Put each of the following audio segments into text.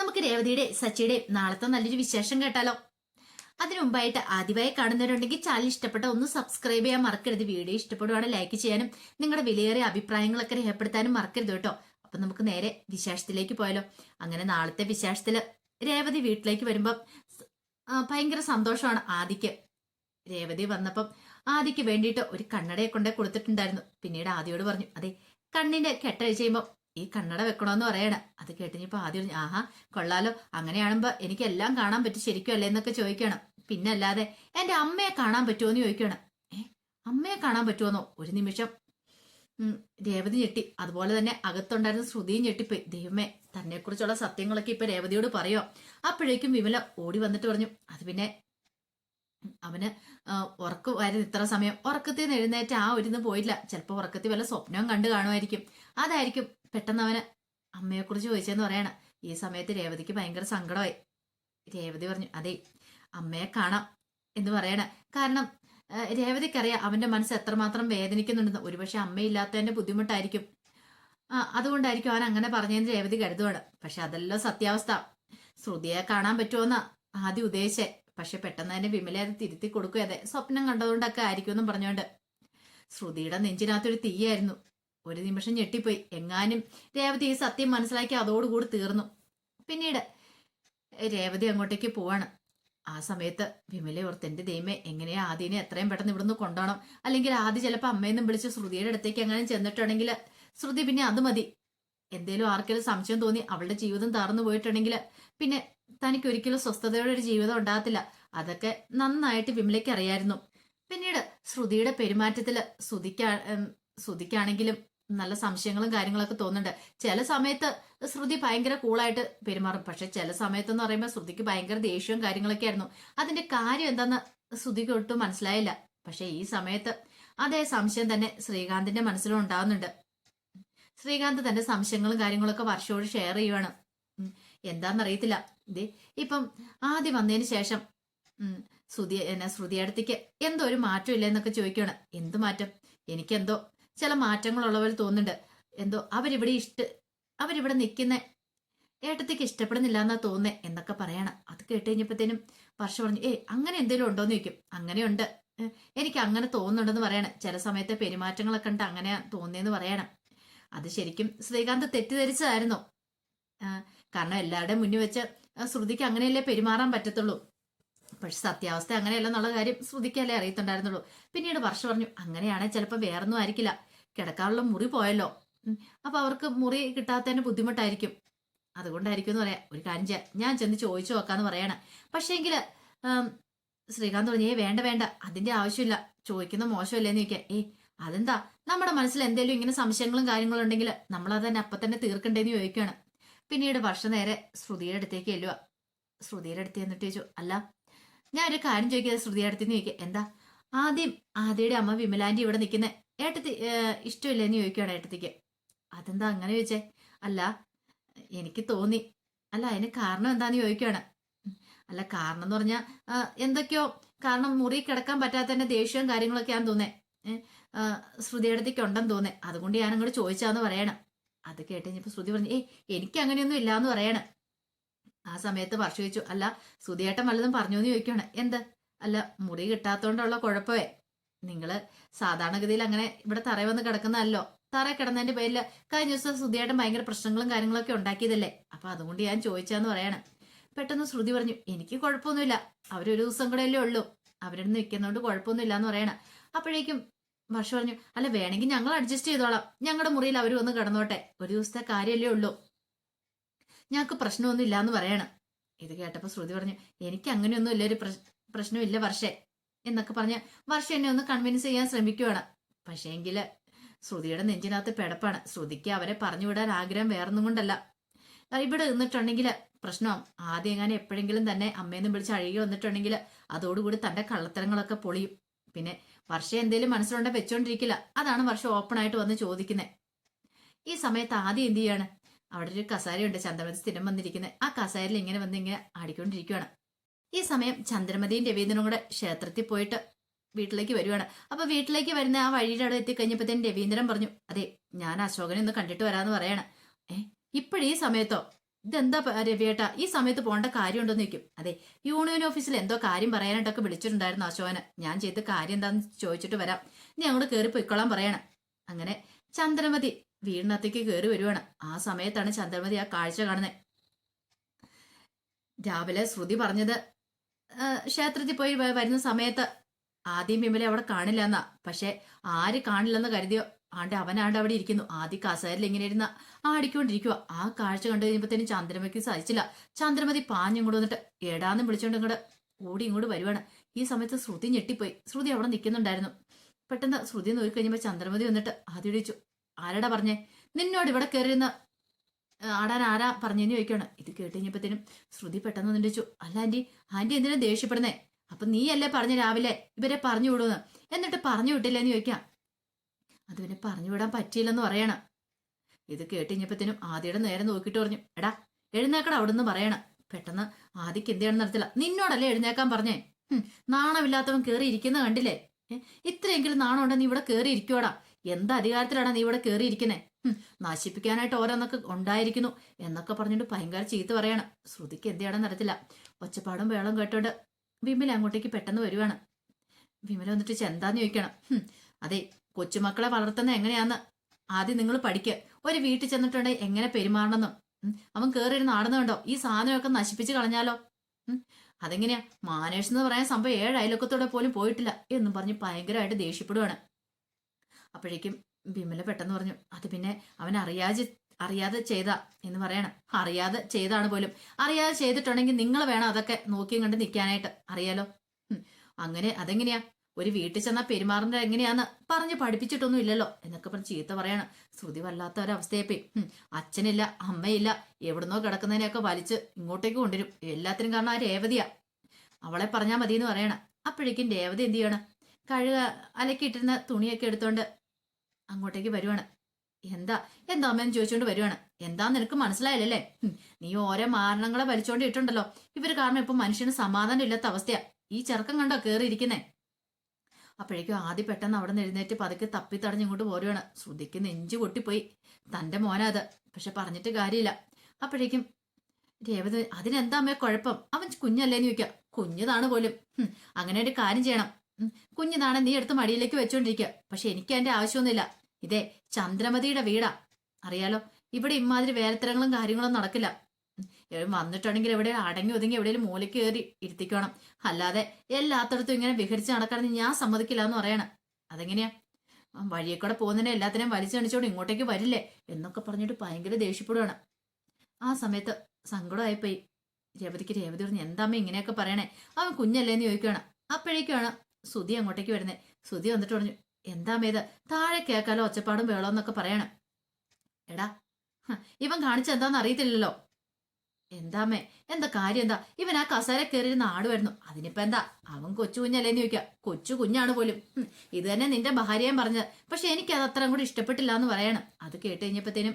നമുക്ക് രേവതിയുടെ സച്ചിയുടെ നാളത്തെ നല്ലൊരു വിശേഷം കേട്ടാലോ? അതിനു മുമ്പായിട്ട് ആദ്യമായി കാണുന്നവരുണ്ടെങ്കിൽ ചാനൽ ഇഷ്ടപ്പെട്ട ഒന്ന് സബ്സ്ക്രൈബ് ചെയ്യാൻ മറക്കരുത്. വീഡിയോ ഇഷ്ടപ്പെടുവാണെങ്കിൽ ലൈക്ക് ചെയ്യാനും നിങ്ങളുടെ വിലയേറിയ അഭിപ്രായങ്ങളൊക്കെ രേഖപ്പെടുത്താനും മറക്കരുത് കേട്ടോ. അപ്പൊ നമുക്ക് നേരെ വിശേഷത്തിലേക്ക് പോയാലോ? അങ്ങനെ നാളത്തെ വിശേഷത്തിൽ രേവതി വീട്ടിലേക്ക് വരുമ്പം ഭയങ്കര സന്തോഷമാണ് ആദിക്ക്. രേവതി വന്നപ്പം ആദിക്ക് വേണ്ടിയിട്ട് ഒരു കണ്ണടയെ കൊണ്ടേ കൊടുത്തിട്ടുണ്ടായിരുന്നു. പിന്നീട് ആദിയോട് പറഞ്ഞു അതെ കണ്ണിന്റെ കെട്ടഴിച്ച് കഴിയുമ്പോൾ ഈ കണ്ണട വെക്കണമെന്ന് പറയണ. അത് കേട്ടിനിപ്പോ ആദ്യം ആഹാ കൊള്ളാലോ. അങ്ങനെയാണുമ്പോ എനിക്ക് എല്ലാം കാണാൻ പറ്റും ശരിക്കും അല്ലേ എന്നൊക്കെ ചോദിക്കണം. പിന്നെ അല്ലാതെ എന്റെ അമ്മയെ കാണാൻ പറ്റുമോ എന്ന് ചോദിക്കണം. ഏ? അമ്മയെ കാണാൻ പറ്റുമോന്നോ ഒരു നിമിഷം. രേവതി ഞെട്ടി. അതുപോലെ തന്നെ അകത്തുണ്ടായിരുന്ന ശ്രുതിയും ഞെട്ടിപ്പോയി. ദൈവമേ തന്നെക്കുറിച്ചുള്ള സത്യങ്ങളൊക്കെ ഇപ്പൊ രേവതിയോട് പറയോ? അപ്പോഴേക്കും വിമല ഓടി വന്നിട്ട് പറഞ്ഞു അത് പിന്നെ അവന് വരുന്ന ഇത്ര സമയം. ഉറക്കത്തിൽ നിന്ന് എഴുന്നേറ്റ് ആ ഒരു പോയില്ല. ചിലപ്പോൾ ഉറക്കത്തിൽ വല്ല സ്വപ്നവും കണ്ടു കാണുമായിരിക്കും. അതായിരിക്കും പെട്ടെന്ന് അവന് അമ്മയെക്കുറിച്ച് ചോദിച്ചെന്ന് പറയണം. ഈ സമയത്ത് രേവതിക്ക് ഭയങ്കര സങ്കടമായി. രേവതി പറഞ്ഞു അതെ അമ്മയെ കാണാം എന്ന് പറയണ. കാരണം രേവതിക്കറിയാം അവന്റെ മനസ്സ് എത്രമാത്രം വേദനിക്കുന്നുണ്ടെന്ന്. ഒരുപക്ഷെ അമ്മയില്ലാത്തതിന്റെ ബുദ്ധിമുട്ടായിരിക്കും. അതുകൊണ്ടായിരിക്കും അവൻ അങ്ങനെ പറഞ്ഞതെന്ന് രേവതി കരുതുവാണ്. പക്ഷെ അതെല്ലാം സത്യാവസ്ഥ. ശ്രുതിയെ കാണാൻ പറ്റുമോന്ന ആദ്യം ഉദ്ദേശിച്ചെ. പക്ഷെ പെട്ടെന്ന് തന്നെ വിമല അത് തിരുത്തി കൊടുക്കുക അതെ സ്വപ്നം കണ്ടതുകൊണ്ടൊക്കെ ആയിരിക്കും എന്നും പറഞ്ഞുകൊണ്ട് ശ്രുതിയുടെ നെഞ്ചിനകത്തൊരു തീയായിരുന്നു. ഒരു നിമിഷം ഞെട്ടിപ്പോയി. എങ്ങാനും രേവതി ഈ സത്യം മനസ്സിലാക്കി അതോടുകൂടി തീർന്നു. പിന്നീട് രേവതി അങ്ങോട്ടേക്ക് പോവാണ്. ആ സമയത്ത് വിമല ഓർത്ത് എന്റെ ദൈവമേ എങ്ങനെയാ ആദിനെ എത്രയും പെട്ടെന്ന് ഇവിടുന്ന് കൊണ്ടുപോകണം അല്ലെങ്കിൽ ആദ്യം ചിലപ്പോൾ അമ്മയെന്നും വിളിച്ച് ശ്രുതിയുടെ അടുത്തേക്ക് എങ്ങനെ ചെന്നിട്ടുണ്ടെങ്കിൽ ശ്രുതി പിന്നെ അത് മതി. എന്തേലും ആർക്കെങ്കിലും സംശയം തോന്നി അവളുടെ ജീവിതം തകർന്നു പോയിട്ടുണ്ടെങ്കിൽ പിന്നെ തനിക്ക് ഒരിക്കലും സ്വസ്ഥതയോടെ ഒരു ജീവിതം ഉണ്ടാകത്തില്ല. അതൊക്കെ നന്നായിട്ട് വിമലയ്ക്ക് അറിയായിരുന്നു. പിന്നീട് ശ്രുതിയുടെ പെരുമാറ്റത്തിൽ ശ്രുതിക്കാ ശ്രുതിക്കാണെങ്കിലും നല്ല സംശയങ്ങളും കാര്യങ്ങളൊക്കെ തോന്നുന്നുണ്ട്. ചില സമയത്ത് ശ്രുതി ഭയങ്കര കൂളായിട്ട് പെരുമാറും. പക്ഷെ ചില സമയത്തെന്ന് പറയുമ്പോൾ ശ്രുതിക്ക് ഭയങ്കര ദേഷ്യവും കാര്യങ്ങളൊക്കെ ആയിരുന്നു അതിന്റെ കാര്യം എന്താന്ന് ശ്രുതിക്ക് ഒട്ടും മനസ്സിലായില്ല. പക്ഷെ ഈ സമയത്ത് അതേ സംശയം തന്നെ ശ്രീകാന്തിന്റെ മനസ്സിലും ഉണ്ടാവുന്നുണ്ട്. ശ്രീകാന്ത് തന്റെ സംശയങ്ങളും കാര്യങ്ങളൊക്കെ വർഷയോട് ഷെയർ ചെയ്യുവാണ്. എന്താണെന്നറിയത്തില്ല ഇത് ഇപ്പം ആദ്യം വന്നതിന് ശേഷം ശ്രുതി എന്നെ ശ്രുതി അടുത്തേക്ക് എന്തോ ഒരു മാറ്റം ഇല്ല എന്നൊക്കെ ചോദിക്കുകയാണ് എന്ത് മാറ്റം? എനിക്കെന്തോ ചില മാറ്റങ്ങളുള്ള പോലെ തോന്നുന്നുണ്ട്. എന്തോ അവരിവിടെ ഇഷ്ട അവരിവിടെ നിൽക്കുന്ന. ഏട്ടത്തേക്ക് ഇഷ്ടപ്പെടുന്നില്ല എന്നാ തോന്നുന്നേ എന്നൊക്കെ പറയണം. അത് കേട്ട് കഴിഞ്ഞപ്പോഴത്തേനും വർഷ പറഞ്ഞു ഏ അങ്ങനെ എന്തെങ്കിലും ഉണ്ടോന്ന് ചോദിക്കും. അങ്ങനെയുണ്ട്. എനിക്ക് അങ്ങനെ തോന്നുന്നുണ്ടെന്ന് പറയണം. ചില സമയത്തെ പെരുമാറ്റങ്ങളൊക്കെ ഉണ്ട് അങ്ങനെ തോന്നിയെന്ന് പറയണം. അത് ശരിക്കും ശ്രീകാന്ത് തെറ്റിദ്ധരിച്ചതായിരുന്നു. കാരണം എല്ലാവരുടെയും മുന്നിൽ വെച്ച് ശ്രുതിക്ക് അങ്ങനെയല്ലേ പെരുമാറാൻ പറ്റത്തുള്ളൂ. പക്ഷെ സത്യാവസ്ഥ അങ്ങനെയല്ല എന്നുള്ള കാര്യം ശ്രുതിക്കല്ലേ അറിയത്തുണ്ടായിരുന്നുള്ളൂ. പിന്നീട് വർഷം പറഞ്ഞു അങ്ങനെയാണെങ്കിൽ ചിലപ്പോൾ വേറൊന്നും ആയിരിക്കില്ല. കിടക്കാനുള്ള മുറി പോയല്ലോ. അപ്പൊ അവർക്ക് മുറി കിട്ടാത്തതിന് ബുദ്ധിമുട്ടായിരിക്കും. അതുകൊണ്ടായിരിക്കും എന്ന് പറയാം. ഒരു കാര്യം ചെയ്യാം. ഞാൻ ചെന്ന് ചോദിച്ചു നോക്കാന്ന് പറയാണ്. പക്ഷേങ്കിൽ ശ്രീകാന്ത് പറഞ്ഞു ഏ വേണ്ട വേണ്ട. അതിന്റെ ആവശ്യമില്ല. ചോദിക്കുന്ന മോശമല്ലേന്ന് ചോദിക്കാം ഏ അതെന്താ? നമ്മുടെ മനസ്സിൽ എന്തെങ്കിലും ഇങ്ങനെ സംശയങ്ങളും കാര്യങ്ങളും ഉണ്ടെങ്കിൽ നമ്മൾ അത് തന്നെ അപ്പൊ തന്നെ തീർക്കണ്ടേന്ന് ചോദിക്കുകയാണ് പിന്നീട് വർഷം നേരെ ശ്രുതിയുടെ അടുത്തേക്ക് ചെല്ലുക ശ്രുതിയുടെ അടുത്ത് എന്നിട്ട് ചോദിച്ചു അല്ല ഞാൻ ഒരു കാര്യം ചോദിക്കാതെ ശ്രുതി അടുത്ത് ചോദിക്കുക എന്താ? ആദ്യം ആദ്യയുടെ അമ്മ വിമലാന്റെ ഇവിടെ നിൽക്കുന്ന ഏട്ടത്തി ഇഷ്ടമില്ല ഇഷ്ടമില്ലെന്ന് ചോദിക്കുകയാണ് ഏട്ടത്തിക്ക്. അതെന്താ അങ്ങനെ ചോദിച്ചേ? അല്ല എനിക്ക് തോന്നി. അല്ല അതിന് കാരണം എന്താന്ന് ചോദിക്കുകയാണ് അല്ല കാരണം എന്ന് പറഞ്ഞാൽ എന്തൊക്കെയോ കാരണം മുറി കിടക്കാൻ പറ്റാത്തതിന്റെ ദേഷ്യവും കാര്യങ്ങളൊക്കെയാന്ന് തോന്നേ. ശ്രുതിയടത്തേക്ക് ഉണ്ടെന്ന് തോന്നേ. അതുകൊണ്ട് ഞാൻ അങ്ങോട്ട് ചോദിച്ചാന്ന് പറയണം. അത് കേട്ട് കഴിഞ്ഞപ്പോൾ ശ്രുതി പറഞ്ഞു ഏയ് എനിക്ക് അങ്ങനെയൊന്നും ഇല്ലാന്ന് പറയണം. ആ സമയത്ത് വർഷ അല്ല സുധിയേട്ടൻ വല്ലതും പറഞ്ഞു എന്ന് ചോദിക്കുകയാണ് എന്ത്? അല്ല മുറി കിട്ടാത്തോണ്ടുള്ള കുഴപ്പമേ. നിങ്ങൾ സാധാരണഗതിയിൽ അങ്ങനെ ഇവിടെ തറ വന്ന് കിടക്കുന്നതല്ലോ. തറ കിടന്നതിന്റെ പേരിൽ കഴിഞ്ഞ ദിവസം സുധിയേട്ടൻ ഭയങ്കര പ്രശ്നങ്ങളും കാര്യങ്ങളൊക്കെ ഉണ്ടാക്കിയതല്ലേ? അപ്പൊ അതുകൊണ്ട് ഞാൻ ചോദിച്ചാന്ന് പറയാണ്. പെട്ടെന്ന് ശ്രുതി പറഞ്ഞു എനിക്ക് കുഴപ്പമൊന്നുമില്ല. അവരൊരു ദിവസം കൂടെ അല്ലേ ഉള്ളൂ. അവരുടെ നിൽക്കുന്നതുകൊണ്ട് കുഴപ്പമൊന്നുമില്ല എന്ന് പറയണം. അപ്പോഴേക്കും വർഷ പറഞ്ഞു അല്ല വേണമെങ്കിൽ ഞങ്ങൾ അഡ്ജസ്റ്റ് ചെയ്തോളാം. ഞങ്ങളുടെ മുറിയിൽ അവർ വന്ന് കിടന്നോട്ടെ. ഒരു ദിവസത്തെ കാര്യമല്ലേ ഉള്ളൂ. ഞങ്ങൾക്ക് പ്രശ്നമൊന്നും ഇല്ല എന്ന് പറയണം. ഇത് കേട്ടപ്പോൾ ശ്രുതി പറഞ്ഞു എനിക്ക് അങ്ങനെയൊന്നും ഇല്ല ഒരു പ്രശ്നമില്ല വർഷേ എന്നൊക്കെ പറഞ്ഞ് വർഷ എന്നെ ഒന്ന് കൺവിൻസ് ചെയ്യാൻ ശ്രമിക്കുവാണ്. പക്ഷേങ്കിൽ ശ്രുതിയുടെ നെഞ്ചിനകത്ത് പെടപ്പാണ്. ശ്രുതിക്ക് അവരെ പറഞ്ഞു വിടാൻ ആഗ്രഹം വേറൊന്നും കൊണ്ടല്ല. ഇവിടെ നിന്നിട്ടുണ്ടെങ്കിൽ പ്രശ്നമാവും ആദ്യം എങ്ങനെ എപ്പോഴെങ്കിലും തന്നെ അമ്മയെന്ന് വിളിച്ച് അഴുകി വന്നിട്ടുണ്ടെങ്കിൽ അതോടുകൂടി തന്റെ കള്ളത്തരങ്ങളൊക്കെ പൊളിയും. പിന്നെ വർഷം എന്തേലും മനസ്സിലുണ്ടെ വെച്ചോണ്ടിരിക്കില്ല. അതാണ് വർഷം ഓപ്പൺ ആയിട്ട് വന്ന് ചോദിക്കുന്നത് ഈ സമയത്ത് ആദ്യം എന്ത് ചെയ്യാണ്? അവിടെ ഒരു കസാരയുണ്ട് ചന്ദ്രമതി സ്ഥിരം വന്നിരിക്കുന്നത് ആ കസാരയിൽ ഇങ്ങനെ വന്ന് ഇങ്ങനെ ആടിക്കൊണ്ടിരിക്കുകയാണ് ഈ സമയം ചന്ദ്രമതിയും രവീന്ദ്രനും കൂടെ ക്ഷേത്രത്തിൽ പോയിട്ട് വീട്ടിലേക്ക് വരുവാണ്. അപ്പൊ വീട്ടിലേക്ക് വരുന്ന ആ വഴിയുടെ അവിടെ എത്തിക്കഴിഞ്ഞപ്പോഴത്തേനും രവീന്ദ്രൻ പറഞ്ഞു അതെ ഞാൻ അശോകനെ ഒന്ന് കണ്ടിട്ട് വരാന്ന് പറയാണ്. ഏ ഇപ്പോഴീ സമയത്തോ? ഇതെന്താ രവിയേട്ട ഈ സമയത്ത് പോകേണ്ട കാര്യമുണ്ടോന്ന് ചോദിക്കും. അതെ യൂണിയൻ ഓഫീസിൽ എന്തോ കാര്യം പറയാനായിട്ടൊക്കെ വിളിച്ചിട്ടുണ്ടായിരുന്നു അശോകന്. ഞാൻ ചെയ്ത കാര്യം എന്താന്ന് ചോദിച്ചിട്ട് വരാം. ഇനി അങ്ങോട്ട് കയറി പൊയ്ക്കൊള്ളാൻ പറയണം. അങ്ങനെ ചന്ദ്രമതി വീടിനകത്തേക്ക് കയറി വരുവാണ്. ആ സമയത്താണ് ചന്ദ്രമതി ആ കാഴ്ച കാണുന്നത് രാവിലെ ശ്രുതി പറഞ്ഞത് ക്ഷേത്രത്തിൽ പോയി വരുന്ന സമയത്ത് ആദ്യം വിമലെ അവിടെ കാണില്ല എന്നാ. പക്ഷെ ആര് കാണില്ലെന്ന് കരുതിയോ? ആണ്ട് അവനാണ്ട് അവിടെ ഇരിക്കുന്നു. ആദ്യ കസേരയിൽ ഇങ്ങനെ ഇരുന്ന ആടിക്കൊണ്ടിരിക്കുക ആ കാഴ്ച കണ്ടു കഴിഞ്ഞപ്പോഴത്തേനും ചന്ദ്രമതിക്ക് സഹിച്ചില്ല. ചന്ദ്രമതി പാഞ്ഞിങ്ങോട്ട് വന്നിട്ട് ഏടാന്നും വിളിച്ചോണ്ട് ഇങ്ങോട്ട് ഓടി ഇങ്ങോട്ട് വരുവാണ്. ഈ സമയത്ത് ശ്രുതി ഞെട്ടിപ്പോയി. ശ്രുതി അവിടെ നിൽക്കുന്നുണ്ടായിരുന്നു. പെട്ടെന്ന് ശ്രുതി നോക്കി കഴിഞ്ഞപ്പോൾ ചന്ദ്രമതി വന്നിട്ട് ആദ്യം ഇടിച്ചു ആരാടാ പറഞ്ഞേ? നിന്നോട് ഇവിടെ കയറിയെന്ന് ആടാൻ ആരാ പറഞ്ഞെന്ന് ചോദിക്കുകയാണ്. ഇത് കേട്ടുകഴിഞ്ഞപ്പത്തേനും ശ്രുതി പെട്ടെന്ന് നിണ്ടിച്ചു അല്ല ആന്റി ആന്റി എന്തിനാ ദേഷ്യപ്പെടുന്നേ? അപ്പൊ നീയല്ലേ പറഞ്ഞ രാവിലെ ഇവരെ പറഞ്ഞു വിടുമെന്ന് എന്നിട്ട് പറഞ്ഞു വിട്ടില്ലെന്ന് ചോദിക്കാം. അത് പിന്നെ പറഞ്ഞു വിടാൻ പറ്റിയില്ലെന്ന് പറയണം. ഇത് കേട്ടുകഴിഞ്ഞപ്പത്തേനും ആദ്യയുടെ നേരെ നോക്കിയിട്ട് പറഞ്ഞു എടാ എഴുന്നേക്കട അവിടുന്ന് പറയണം. പെട്ടെന്ന് ആദ്യക്ക് എന്ത് ചെയ്യണം നടത്തില്ല നിന്നോടല്ലേ എഴുന്നേക്കാൻ പറഞ്ഞേ? നാണമില്ലാത്തവൻ കേറി ഇരിക്കുന്ന കണ്ടില്ലേ ഇത്രയെങ്കിലും നാണം ഉണ്ടെന്ന് ഇവിടെ കേറി ഇരിക്കുവാടാ എന്ത് അധികാരത്തിലാണ് നീ ഇവിടെ കേറി ഇരിക്കുന്നേ നശിപ്പിക്കാനായിട്ട് ഓരോന്നൊക്കെ ഉണ്ടായിരിക്കുന്നു എന്നൊക്കെ പറഞ്ഞിട്ട് ഭയങ്കര ചീത്ത പറയാണ്. ശ്രുതിക്ക് എന്തിയാണെന്ന് നടത്തില്ല ഒച്ചപ്പാടും വേളം കേട്ടോണ്ട് വിമല അങ്ങോട്ടേക്ക് പെട്ടെന്ന് വരുവാണ്. വിമല വന്നിട്ട് ചെന്താന്ന് ചോദിക്കണം. അതെ കൊച്ചുമക്കളെ വളർത്തുന്ന എങ്ങനെയാന്ന്? ആദ്യം നിങ്ങൾ പഠിക്കുക ഒരു വീട്ടിൽ ചെന്നിട്ടുണ്ടെങ്കിൽ എങ്ങനെ പെരുമാറണമെന്നും? അവൻ കയറിയിരുന്ന് ആടുന്നുണ്ടോ ഈ സാധനമൊക്കെ നശിപ്പിച്ച് കളഞ്ഞാലോ? അതെങ്ങനെയാ? മാനേഴ്സ് എന്ന് പറയാൻ സംഭവം ഏഴ് അയലൊക്കത്തോടെ പോലും പോയിട്ടില്ല എന്നും പറഞ്ഞ് ഭയങ്കരമായിട്ട് ദേഷ്യപ്പെടുവാണ്. അപ്പോഴേക്കും വിമല പെട്ടെന്ന് പറഞ്ഞു അത് പിന്നെ അവൻ അറിയാതെ അറിയാതെ ചെയ്ത എന്ന് പറയണം. അറിയാതെ ചെയ്താണ് പോലും. അറിയാതെ ചെയ്തിട്ടുണ്ടെങ്കിൽ നിങ്ങൾ വേണം അതൊക്കെ നോക്കിയും കണ്ട് നിൽക്കാനായിട്ട്. അറിയാലോ? അങ്ങനെ അതെങ്ങനെയാ? ഒരു വീട്ടിൽ ചെന്നാൽ പെരുമാറുന്നത് എങ്ങനെയാന്ന് പറഞ്ഞ് പഠിപ്പിച്ചിട്ടൊന്നും ഇല്ലല്ലോ എന്നൊക്കെ പറഞ്ഞ് ചീത്ത പറയണം. ശ്രുതി വല്ലാത്ത ഒരവസ്ഥയെപ്പോയി അച്ഛനില്ല അമ്മയില്ല. എവിടുന്നോ കിടക്കുന്നതിനെയൊക്കെ വലിച്ച് ഇങ്ങോട്ടേക്ക് കൊണ്ടുവരും. എല്ലാത്തിനും കാരണം ആ രേവതിയാ. അവളെ പറഞ്ഞാൽ മതി എന്ന് പറയണം. അപ്പോഴേക്കും രേവതി എന്ത് ചെയ്യണം? കഴുക അലക്കിയിട്ടിരുന്ന തുണിയൊക്കെ എടുത്തോണ്ട് അങ്ങോട്ടേക്ക് വരുവാണ്. എന്താ? എന്താ അമ്മയെന്ന് ചോദിച്ചോണ്ട് വരുവാണ്. എന്താ നിനക്ക് മനസ്സിലായില്ലല്ലേ? നീ ഓരോ മാരണങ്ങളെ വലിച്ചോണ്ട് ഇട്ടുണ്ടല്ലോ ഇവർ കാരണം ഇപ്പൊ മനുഷ്യന് സമാധാനം ഇല്ലാത്ത അവസ്ഥയാ. ഈ ചെറുക്കം കണ്ടോ കേറിയിരിക്കുന്നേ? അപ്പോഴേക്കും ആദ്യം പെട്ടെന്ന് അവിടെ നിന്ന് എഴുന്നേറ്റ് പതുക്കെ തപ്പി തടഞ്ഞു ഇങ്ങോട്ട് പോരുവാണ്. ശ്രുതിക്ക് നെഞ്ചു പൊട്ടിപ്പോയി. തന്റെ മോനാ അത് പക്ഷെ പറഞ്ഞിട്ട് കാര്യമില്ല. അപ്പോഴേക്കും രേവതി അതിനെന്താ അമ്മയെ കുഴപ്പം? അവൻ കുഞ്ഞല്ലേന്ന് ചോദിക്കാം. കുഞ്ഞതാണ് പോലും. അങ്ങനെ ഒരു കാര്യം ചെയ്യണം. ഉം, നീ എടുത്ത് മടിയിലേക്ക് വെച്ചോണ്ടിരിക്കുക പക്ഷെ എനിക്ക് അതിന്റെ ആവശ്യമൊന്നുമില്ല. ഇതേ ചന്ദ്രമതിയുടെ വീടാ. അറിയാലോ ഇവിടെ ഇമാതിരി വേലത്തരങ്ങളും കാര്യങ്ങളും നടക്കില്ല. വന്നിട്ടുണ്ടെങ്കിൽ എവിടെ അടങ്ങി ഒതുങ്ങി എവിടെയെങ്കിലും മൂലയ്ക്ക് കയറി ഇരുത്തിക്കണം. അല്ലാതെ എല്ലാത്തടത്തും ഇങ്ങനെ വിഹരിച്ച് നടക്കാണെന്ന് ഞാൻ സമ്മതിക്കില്ല എന്ന് പറയണം. അതെങ്ങനെയാ? വഴിയെ കൂടെ പോകുന്നതിനെ എല്ലാത്തിനെയും വലിച്ചു ഇങ്ങോട്ടേക്ക് വരില്ലേ എന്നൊക്കെ പറഞ്ഞിട്ട് ഭയങ്കര ദേഷ്യപ്പെടുവാണ്. ആ സമയത്ത് സങ്കടമായിപ്പോയി. രേവതിക്ക് രേവതി പറഞ്ഞു എന്താമ്മ ഇങ്ങനെയൊക്കെ പറയണേ? അവൻ കുഞ്ഞല്ലേന്ന് ചോദിക്കുകയാണ് അപ്പോഴേക്കാണ് സുധി അങ്ങോട്ടേക്ക് വരുന്നത് സുധി വന്നിട്ട് പറഞ്ഞു എന്താമ്മ മേത്? താഴെ കേക്കാലോ ഒച്ചപ്പാടും വേളോ എന്നൊക്കെ പറയണം. എടാ ഇവൻ കാണിച്ച എന്താന്ന് അറിയത്തില്ലല്ലോ. എന്താമ്മേ എന്താ കാര്യം എന്താ? ഇവൻ ആ കസാര കയറിയിരുന്ന ആടുമായിരുന്നു അതിനിപ്പോ എന്താ? അവൻ കൊച്ചു കുഞ്ഞല്ലേന്ന് ചോദിക്കാം. കൊച്ചു കുഞ്ഞാണ് പോലും. ഇത് തന്നെ നിന്റെ ഭാര്യയും പറഞ്ഞത്. പക്ഷെ എനിക്ക് അത് അത്രയും കൂടി ഇഷ്ടപ്പെട്ടില്ല എന്ന് പറയണം. അത് കേട്ട് കഴിഞ്ഞപ്പോഴത്തേനും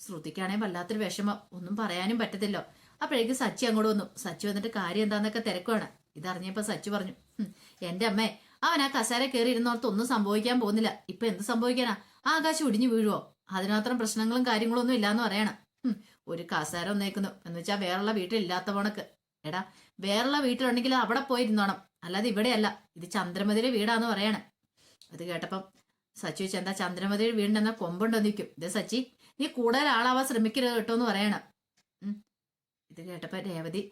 ശ്രുതിക്കാണേ വല്ലാത്തൊരു വിഷമം. ഒന്നും പറയാനും പറ്റത്തില്ലോ. അപ്പോഴേക്കും സച്ചി അങ്ങോട്ട് വന്നു. സച്ചി വന്നിട്ട് കാര്യം എന്താന്നൊക്കെ തിരക്കുവാണ്. ഇതറിഞ്ഞപ്പോ സച്ചി പറഞ്ഞു "ഹും, എന്റെ അമ്മേ അവൻ ആ കസേര കയറി ഇരുന്നോർത്ത് ഒന്നും സംഭവിക്കാൻ പോകുന്നില്ല. ഇപ്പൊ എന്ത് സംഭവിക്കാനാ? ആകാശം ഒടിഞ്ഞു വീഴുവോ? അതിനോത്രം പ്രശ്നങ്ങളും കാര്യങ്ങളും ഒന്നും ഇല്ലാന്ന് പറയണം. ഒരു കസേര ഒന്നേക്കുന്നു. എന്ന് വെച്ചാൽ വേറുള്ള വീട്ടിലില്ലാത്ത പോണക്ക് എടാ വേറുള്ള വീട്ടിലുണ്ടെങ്കിൽ അവിടെ പോയിരുന്നോണം അല്ലാതെ ഇവിടെയല്ല. ഇത് ചന്ദ്രമതിയുടെ വീടാന്ന് പറയണം. അത് കേട്ടപ്പം സച്ചി വെച്ച് എന്താ ചന്ദ്രമതിയുടെ വീടിനെന്നാ കൊമ്പുണ്ടോ നിൽക്കും ഇത് സച്ചി നീ കൂടുതൽ ആളാവാൻ ശ്രമിക്കരുത് കേട്ടോ എന്ന് പറയണം. ഇത് കേട്ടപ്പോ രേവതി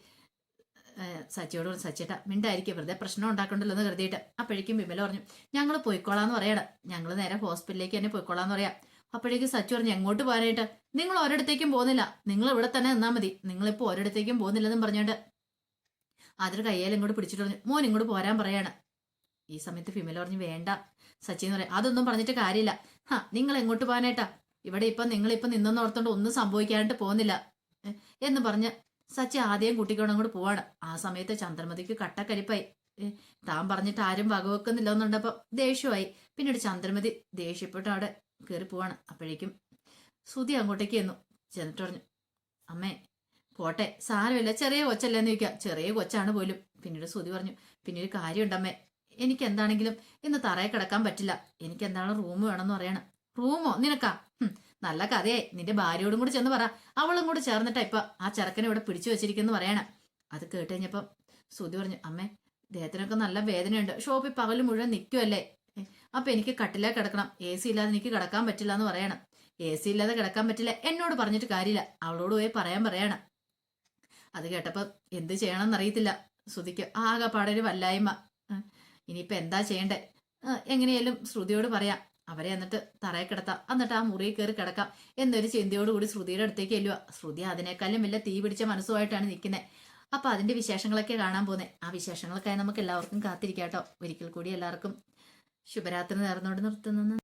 സച്ചിയോട് പറഞ്ഞു സച്ചിയേട്ടാ മിണ്ടായിരിക്കും വെറുതെ പ്രശ്നം ഉണ്ടാക്കണ്ടല്ലോ എന്ന് കരുതിയിട്ട്. അപ്പോഴേക്കും വിമല പറഞ്ഞു ഞങ്ങൾ പോയിക്കോളാന്ന് പറയണം ഞങ്ങൾ നേരെ ഹോസ്പിറ്റലിലേക്ക് തന്നെ പോയിക്കോളാന്ന് പറയാം. അപ്പോഴേക്കും സച്ചു പറഞ്ഞു എങ്ങോട്ട് പോകാനായിട്ട്? നിങ്ങൾ ഒരിടത്തേക്കും പോകുന്നില്ല. നിങ്ങൾ ഇവിടെ തന്നെ നിന്നാൽ മതി. നിങ്ങളിപ്പോൾ ഒരിടത്തേക്കും പോകുന്നില്ലെന്നും പറഞ്ഞോണ്ട്. അതൊരു കയ്യാലും ഇങ്ങോട്ട് പിടിച്ചിട്ട് പറഞ്ഞു മോൻ ഇങ്ങോട്ട് പോരാൻ പറയാണ്. ഈ സമയത്ത് ഫിമല പറഞ്ഞു വേണ്ട സച്ചി എന്ന് പറയാം. അതൊന്നും പറഞ്ഞിട്ട് കാര്യമില്ല. ഹാ നിങ്ങൾ എങ്ങോട്ട് പോകാനായിട്ടാ? ഇവിടെ ഇപ്പം നിങ്ങളിപ്പം നിന്നെന്ന് നിന്നെന്നോർത്തോണ്ട് ഒന്നും സംഭവിക്കാനായിട്ട് പോകുന്നില്ല. എന്ന് പറഞ്ഞ് സച്ചി ആദ്യം കുട്ടിക്കോണം കൂടെ പോവാണ്. ആ സമയത്ത് ചന്ദ്രമതിക്ക് കട്ടക്കരിപ്പായി. താൻ പറഞ്ഞിട്ട് ആരും വകവെക്കുന്നില്ല എന്നുണ്ടപ്പോ ദേഷ്യമായി പിന്നീട് ചന്ദ്രമതി ദേഷ്യപ്പെട്ട് അവിടെ കയറി പോവാണ്. അപ്പോഴേക്കും സുതി അങ്ങോട്ടേക്ക് ചെന്നു. ചെന്നിട്ട് പറഞ്ഞു അമ്മേ പോട്ടെ സാരമില്ല ചെറിയ കൊച്ചല്ലേ എന്ന് ചോദിക്കുക ചെറിയ കൊച്ചാണ് പോലും. പിന്നീട് സുതി പറഞ്ഞു പിന്നീട് കാര്യമുണ്ടമ്മേ എനിക്ക് എന്താണെങ്കിലും ഇന്ന് തറയെ കിടക്കാൻ പറ്റില്ല. എനിക്ക് എന്താണ് റൂം വേണമെന്ന് പറയണം. റൂമോ? നിനക്കാ? നല്ല കഥയായി. നിന്റെ ഭാര്യയോടും കൂടി ചെന്ന് പറ. അവളും കൂടി ചേർന്നിട്ടാ ഇപ്പൊ ആ ചെറുക്കനെ ഇവിടെ പിടിച്ചു വെച്ചിരിക്കുന്നു പറയണം. അത് കേട്ട് കഴിഞ്ഞപ്പം പറഞ്ഞു അമ്മേ ദേഹത്തിനൊക്കെ നല്ല വേദനയുണ്ട്. ഷോപ്പിൽ പകൽ മുഴുവൻ നിൽക്കുമല്ലേ അപ്പൊ എനിക്ക് കട്ടിലേ കിടക്കണം. എ സി ഇല്ലാതെ എനിക്ക് കിടക്കാൻ പറ്റില്ല എന്ന് പറയണം. എ സി ഇല്ലാതെ കിടക്കാൻ പറ്റില്ല. എന്നോട് പറഞ്ഞിട്ട് കാര്യമില്ല. അവളോട് പോയി പറയാൻ പറയണം. അത് കേട്ടപ്പോൾ എന്ത് ചെയ്യണമെന്ന് അറിയത്തില്ല. ശ്രുതിക്ക് ആകെ പാടൊരു വല്ലായ്മ. ഇനിയിപ്പോൾ എന്താ ചെയ്യണ്ടേ? എങ്ങനെയായാലും ശ്രുതിയോട് പറയാം. അവരെ എന്നിട്ട് തറയെ കിടത്താം. എന്നിട്ട് ആ മുറിയിൽ കയറി കിടക്കാം എന്നൊരു ചിന്തയോടുകൂടി ശ്രുതിയുടെ അടുത്തേക്ക് ചെല്ലുക ശ്രുതി അതിനേക്കാളും വലിയ തീ പിടിച്ച മനസ്സുമായിട്ടാണ് നിൽക്കുന്നത് അപ്പൊ അതിന്റെ വിശേഷങ്ങളൊക്കെ കാണാൻ പോകുന്നത് ആ വിശേഷങ്ങളൊക്കെ നമുക്ക് എല്ലാവർക്കും കാത്തിരിക്കാട്ടോ. ഒരിക്കൽ കൂടി എല്ലാവർക്കും ശുഭരാത്രി നേർന്നോട് നിർത്തുന്നു.